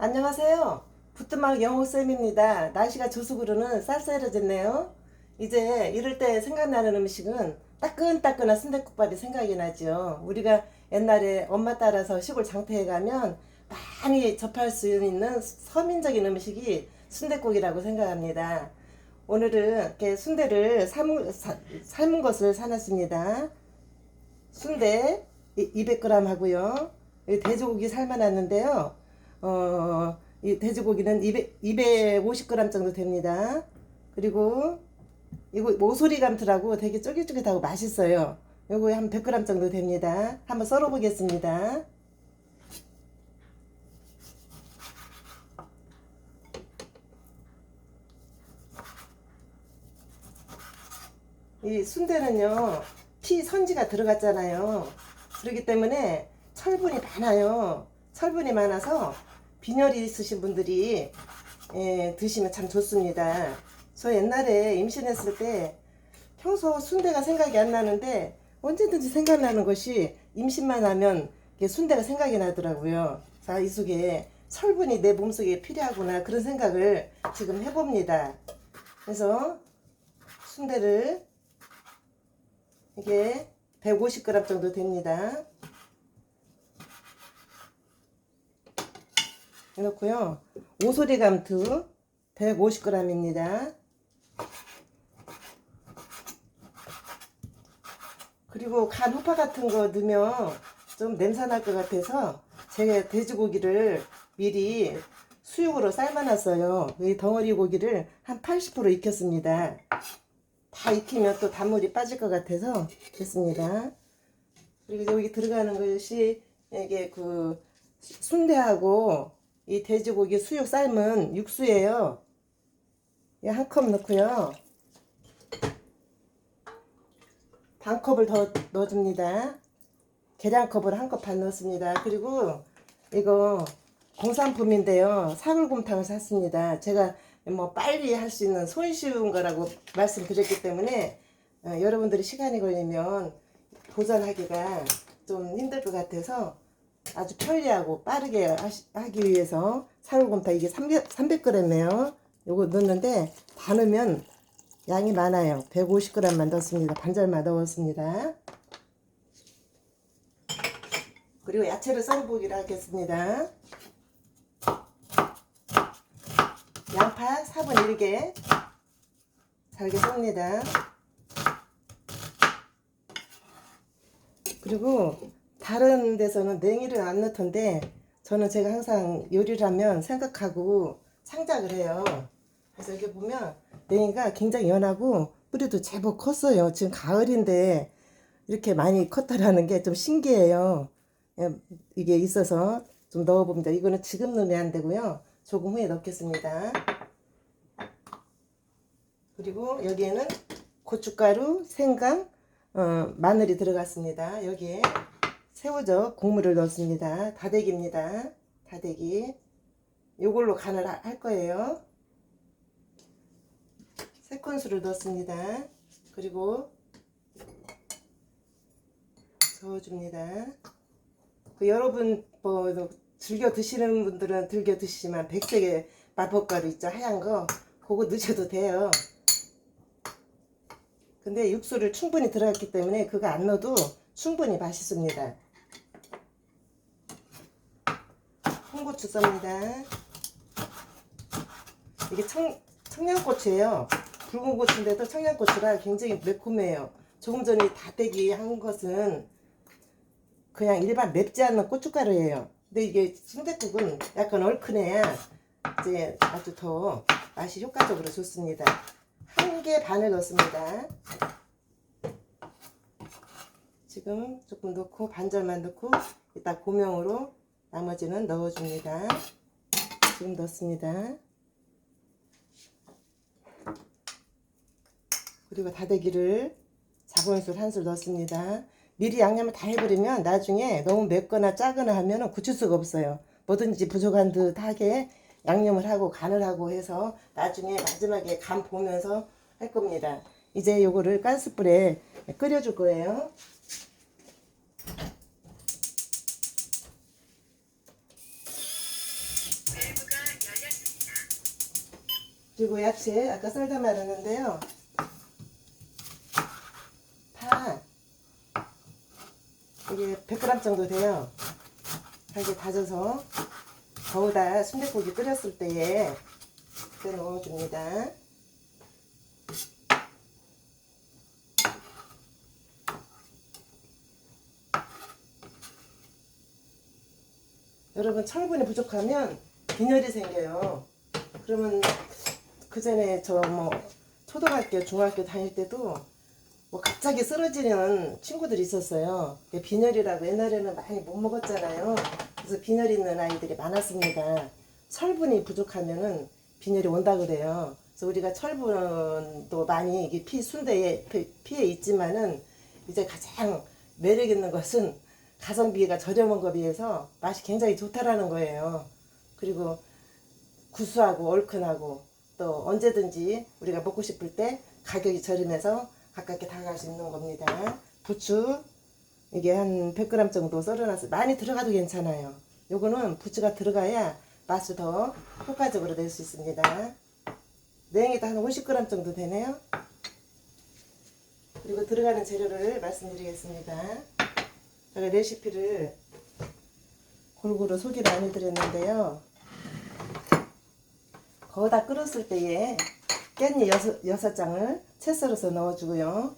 안녕하세요. 부뚜막 영호쌤입니다. 날씨가 조수구로는 쌀쌀해졌네요. 이제 이럴 때 생각나는 음식은 따끈따끈한 순댓국밥이 생각이 나죠. 우리가 옛날에 엄마 따라서 시골 장터에 가면 많이 접할 수 있는 서민적인 음식이 순댓국이라고 생각합니다. 오늘은 이렇게 순대를 삶은, 사- 삶은 것을 사놨습니다. 순대 200g 하고요. 돼지고기 삶아놨는데요. 어, 이 돼지고기는 200, 250g 정도 됩니다. 그리고 이거 모소리 감투라고 되게 쫄깃쫄깃하고 맛있어요. 요거 한 100g 정도 됩니다. 한번 썰어 보겠습니다. 이 순대는요 피 선지가 들어갔잖아요 그렇기 때문에 철분이 많아요 철분이 많아서 빈혈이 있으신 분들이 예, 드시면 참 좋습니다. 저 옛날에 임신했을 때 평소 순대가 생각이 안 나는데 언제든지 생각나는 것이 임신만 하면 순대가 생각이 나더라고요. 자, 이 속에 철분이 내 몸속에 필요하구나 그런 생각을 지금 해봅니다. 그래서 순대를 이게 150g 정도 됩니다. 해놓고요. 오소리 감투 150g입니다. 그리고 간 호파 같은 거 넣으면 좀 냄새 날 것 같아서 제가 돼지고기를 미리 수육으로 삶아놨어요. 이 덩어리 고기를 한 80% 익혔습니다. 다 익히면 또 단물이 빠질 것 같아서 됐습니다. 그리고 여기 들어가는 것이 이게 그 순대하고 이 돼지고기 수육 삶은 육수예요. 한 컵 넣고요. 반 컵을 더 넣어줍니다. 계량컵을 한 컵 반 넣습니다. 그리고 이거 공산품인데요. 사골곰탕을 샀습니다. 제가 뭐 빨리 할 수 있는 손쉬운 거라고 말씀드렸기 때문에 어, 여러분들이 시간이 걸리면 도전하기가 좀 힘들 것 같아서 아주 편리하고 빠르게 하시, 하기 위해서 사골곰탕 이게 300, 300g이에요. 요거 넣는데 다 넣으면 양이 많아요. 150g만 넣습니다. 반절만 넣었습니다. 그리고 야채를 썰어보기로 하겠습니다. 양파 4분 1개 잘게 썹니다. 그리고 다른 데서는 냉이를 안 넣던데 저는 제가 항상 요리를 하면 생각하고 창작을 해요. 그래서 여기 보면 냉이가 굉장히 연하고 뿌리도 제법 컸어요. 지금 가을인데 이렇게 많이 컸다라는 게 좀 신기해요. 예, 이게 있어서 좀 넣어봅니다. 이거는 지금 넣으면 안 되고요. 조금 후에 넣겠습니다. 그리고 여기에는 고춧가루, 생강, 어, 마늘이 들어갔습니다. 여기에 새우젓 국물을 넣습니다. 다대기입니다. 다대기. 요걸로 간을 하- 할 거예요. 세 큰술을 넣습니다. 그리고 저어줍니다. 그 여러분 뭐 즐겨 드시는 분들은 즐겨 드시지만 백색의 마법가루 있죠 하얀 거 그거 넣으셔도 돼요. 근데 육수를 충분히 들어갔기 때문에 그거 안 넣어도 충분히 맛있습니다. 홍고추 썹니다. 이게 청, 청양고추예요. 붉은 고추인데도 청양고추라 굉장히 매콤해요. 조금 전에 다대기 한 것은 그냥 일반 맵지 않는 고춧가루예요. 근데 이게 순댓국은 약간 얼큰해야 이제 아주 더 맛이 효과적으로 좋습니다. 한 개 반을 넣습니다. 지금 조금 넣고 반절만 넣고 이따 고명으로 나머지는 넣어줍니다. 지금 넣습니다. 그리고 다대기를 작은 술 한 술 넣습니다. 미리 양념을 다 해버리면 나중에 너무 맵거나 짜거나 하면 굳힐 수가 없어요. 뭐든지 부족한 듯하게 양념을 하고 간을 하고 해서 나중에 마지막에 간 보면서 할 겁니다. 이제 요거를 가스불에 끓여줄 거예요. 그리고 야채 아까 썰다 말았는데요. 파 이게 100g 정도 돼요. 잘게 다져서 거기다 순대국이 끓였을 때에 그때 넣어줍니다. 여러분 철분이 부족하면 빈혈이 생겨요. 그러면 그 전에 저 뭐 초등학교, 중학교 다닐 때도 뭐 갑자기 쓰러지는 친구들이 있었어요. 이게 빈혈이라고 옛날에는 많이 못 먹었잖아요. 그래서 빈혈 있는 아이들이 많았습니다. 철분이 부족하면은 빈혈이 온다 그래요. 그래서 우리가 철분도 많이 이게 피 순대에 피- 피에 있지만은 이제 가장 매력 있는 것은 가성비가 저렴한 것에 비해서 맛이 굉장히 좋다라는 거예요. 그리고 구수하고 얼큰하고 또 언제든지 우리가 먹고 싶을 때 가격이 저렴해서 가깝게 다가갈 수 있는 겁니다. 부추 이게 한 100g 정도 썰어놨어요. 많이 들어가도 괜찮아요. 요거는 부추가 들어가야 맛을 더 효과적으로 낼 수 있습니다. 냉이도 한 50g 정도 되네요. 그리고 들어가는 재료를 말씀드리겠습니다. 제가 레시피를 골고루 소개를 안 해드렸는데요. 거기다 끓었을 때에 깻잎 여섯, 여섯 장을 채 썰어서 넣어주고요.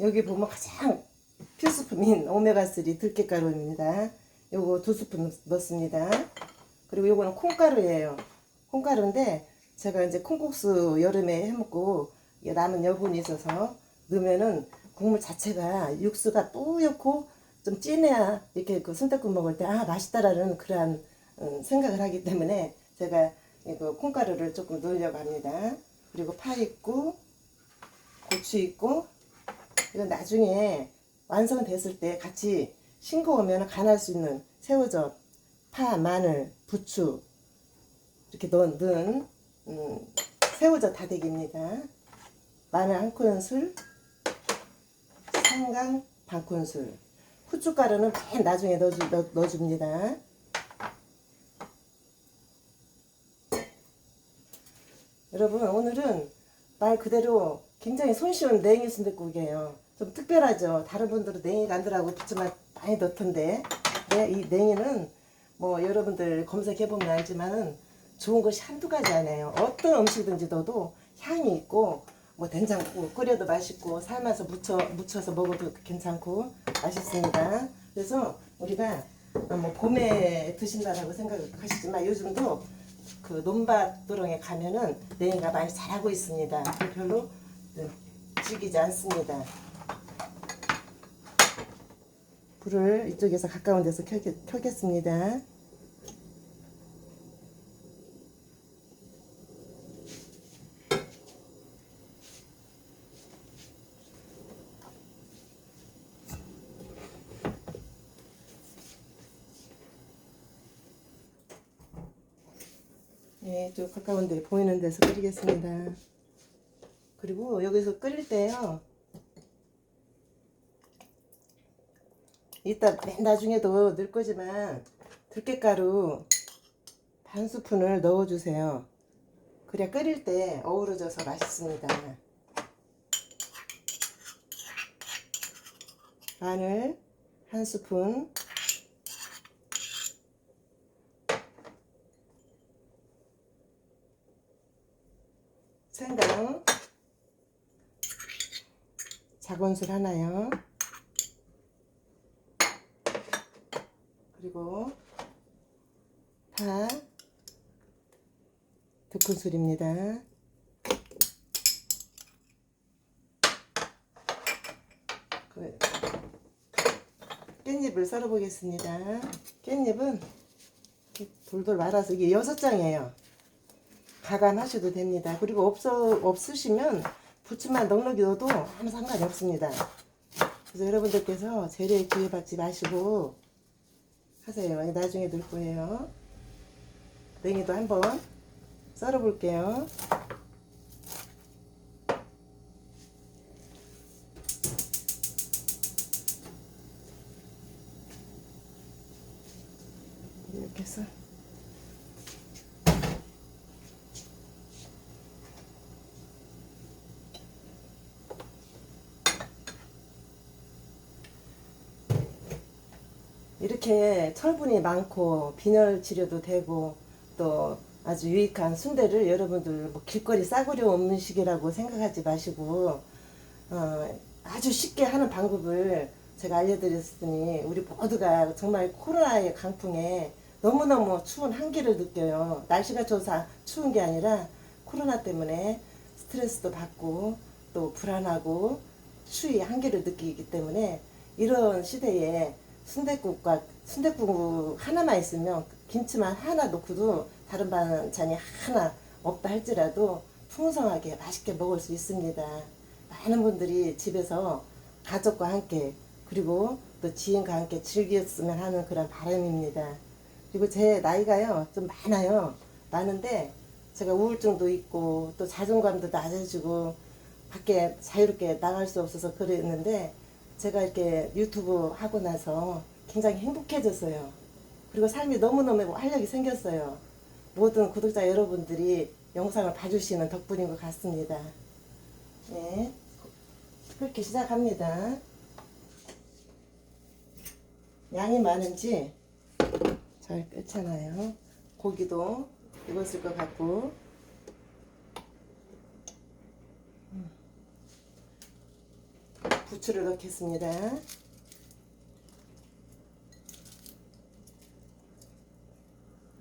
여기 보면 가장 필수품인 오메가3 들깨가루입니다. 요거 두 스푼 넣습니다. 그리고 요거는 콩가루예요. 콩가루인데 제가 이제 콩국수 여름에 해먹고 남은 여분이 있어서 넣으면은 국물 자체가 육수가 뿌옇고 좀 진해야 이렇게 그 순댓국 먹을 때 아 맛있다라는 그러한 음, 생각을 하기 때문에 제가 이거 콩가루를 조금 넣으려고 합니다. 그리고 파 있고 고추 있고 이건 나중에 완성됐을 때 같이 싱거우면 간할 수 있는 새우젓, 파, 마늘, 부추 이렇게 넣은, 넣은 음, 새우젓 다대기입니다. 마늘 한 큰술, 생강 반 큰술, 후춧가루는 맨 나중에 넣어주, 넣, 넣어줍니다. 여러분 오늘은 말 그대로 굉장히 손쉬운 냉이 순댓국이에요. 좀 특별하죠. 다른 분들은 냉이 간들하고 부추만 많이 넣던데 네, 이 냉이는 뭐 여러분들 검색해보면 알지만은 좋은 것이 한두 가지 아니에요. 어떤 음식든지 넣어도 향이 있고 뭐 된장국 끓여도 맛있고 삶아서 무쳐, 무쳐서 먹어도 괜찮고 맛있습니다. 그래서 우리가 뭐 봄에 드신다라고 생각하시지만 요즘도 그 논밭도롱에 가면은 냉이가 많이 자라고 있습니다. 별로 네, 질기지 않습니다. 불을 이쪽에서 가까운 데서 켜겠, 켜겠습니다. 네, 좀 가까운 데 보이는 데서 끓이겠습니다. 그리고 여기서 끓일 때요. 이따 맨 나중에도 넣을 거지만 들깨가루 반 스푼을 넣어주세요. 그래야 끓일 때 어우러져서 맛있습니다. 마늘 한 스푼 생강 작은술 하나요. 그리고 파 두 큰술입니다. 그 깻잎을 썰어 보겠습니다. 깻잎은 돌돌 말아서 이게 여섯 장이에요. 가감하셔도 됩니다. 그리고 없어 없으시면 부추만 넉넉히 넣어도 아무 상관이 없습니다. 그래서 여러분들께서 재료에 기회받지 마시고 하세요. 나중에 넣을 거예요. 냉이도 한번 썰어 볼게요. 이렇게 해서 이렇게 철분이 많고 빈혈 치료도 되고 또 아주 유익한 순대를 여러분들 뭐 길거리 싸구려 음식이라고 생각하지 마시고 어, 아주 쉽게 하는 방법을 제가 알려드렸으니 우리 모두가 정말 코로나의 강풍에 너무너무 추운 한기를 느껴요. 날씨가 좋아서 추운 게 아니라 코로나 때문에 스트레스도 받고 또 불안하고 추위 한기를 느끼기 때문에 이런 시대에 순대국과 순대국 하나만 있으면 김치만 하나 넣고도 다른 반찬이 하나 없다 할지라도 풍성하게 맛있게 먹을 수 있습니다. 많은 분들이 집에서 가족과 함께 그리고 또 지인과 함께 즐겼으면 하는 그런 바람입니다. 그리고 제 나이가요 좀 많아요. 많은데 제가 우울증도 있고 또 자존감도 낮아지고 밖에 자유롭게 나갈 수 없어서 그랬는데 제가 이렇게 유튜브 하고 나서 굉장히 행복해졌어요. 그리고 삶이 너무너무 활력이 생겼어요. 모든 구독자 여러분들이 영상을 봐주시는 덕분인 것 같습니다. 네. 그렇게 시작합니다. 양이 많은지 잘 끓잖아요. 고기도 익었을 것 같고. 부추를 넣겠습니다.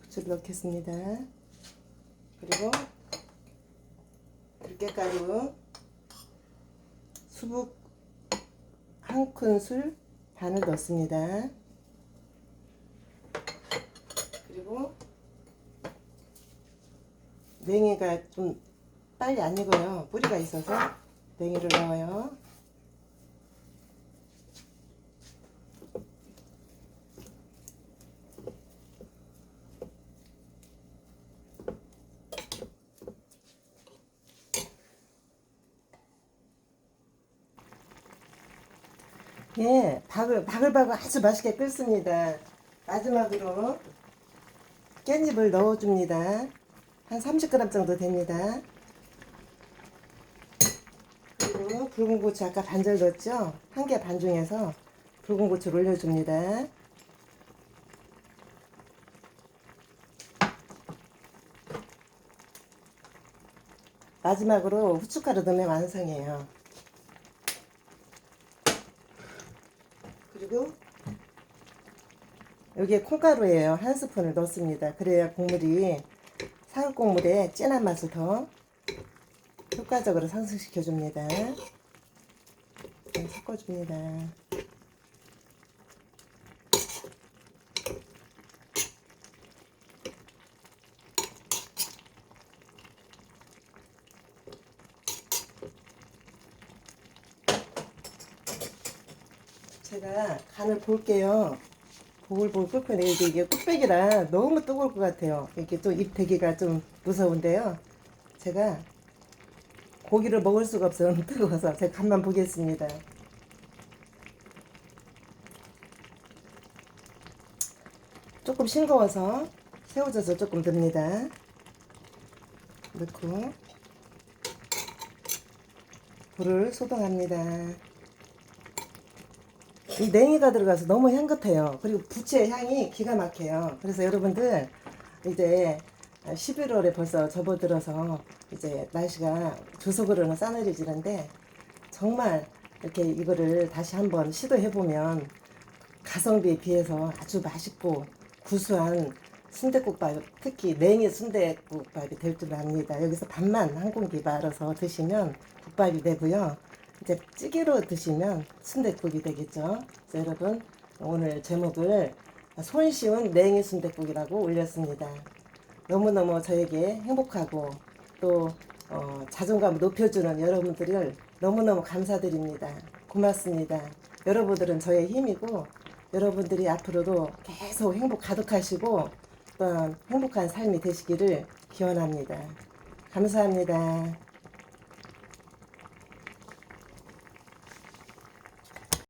부추를 넣겠습니다. 그리고 들깨가루 수북 한 큰술 반을 넣습니다. 그리고 냉이가 좀 빨리 안 익어요. 뿌리가 있어서 냉이를 넣어요. 예, 박을, 바글바글 아주 맛있게 끓습니다. 마지막으로 깻잎을 넣어줍니다. 한 30g 정도 됩니다. 그리고 붉은 고추 아까 반절 넣었죠? 한 개 반 중에서 붉은 고추를 올려줍니다. 마지막으로 후춧가루 넣으면 완성이에요. 그리고 여기에 콩가루예요. 한 스푼을 넣습니다. 그래야 국물이 사골 국물에 진한 맛을 더 효과적으로 상승시켜 줍니다. 섞어 줍니다. 제가 간을 볼게요. 보글보글 끓고 내게 이게 뚝배기라 너무 뜨거울 것 같아요. 이게 또 입 대기가 좀 무서운데요. 제가 고기를 먹을 수가 없어요. 뜨거워서 제가 간만 보겠습니다. 조금 싱거워서 새우젓을 조금 넣습니다. 넣고 불을 소등합니다. 이 냉이가 들어가서 너무 향긋해요. 그리고 부채의 향이 기가 막혀요. 그래서 여러분들 이제 11월에 벌써 접어들어서 이제 날씨가 조석으로는 싸늘해지는데 정말 이렇게 이거를 다시 한번 시도해보면 가성비에 비해서 아주 맛있고 구수한 순대국밥 특히 냉이 순대국밥이 될 줄 압니다. 여기서 밥만 한 공기 말아서 드시면 국밥이 되고요. 이제 찌개로 드시면 순대국이 되겠죠. 여러분 오늘 제목을 손쉬운 냉이 순대국이라고 올렸습니다. 너무너무 저에게 행복하고 또 어, 자존감을 높여주는 여러분들을 너무너무 감사드립니다. 고맙습니다. 여러분들은 저의 힘이고 여러분들이 앞으로도 계속 행복 가득하시고 또 행복한 삶이 되시기를 기원합니다. 감사합니다.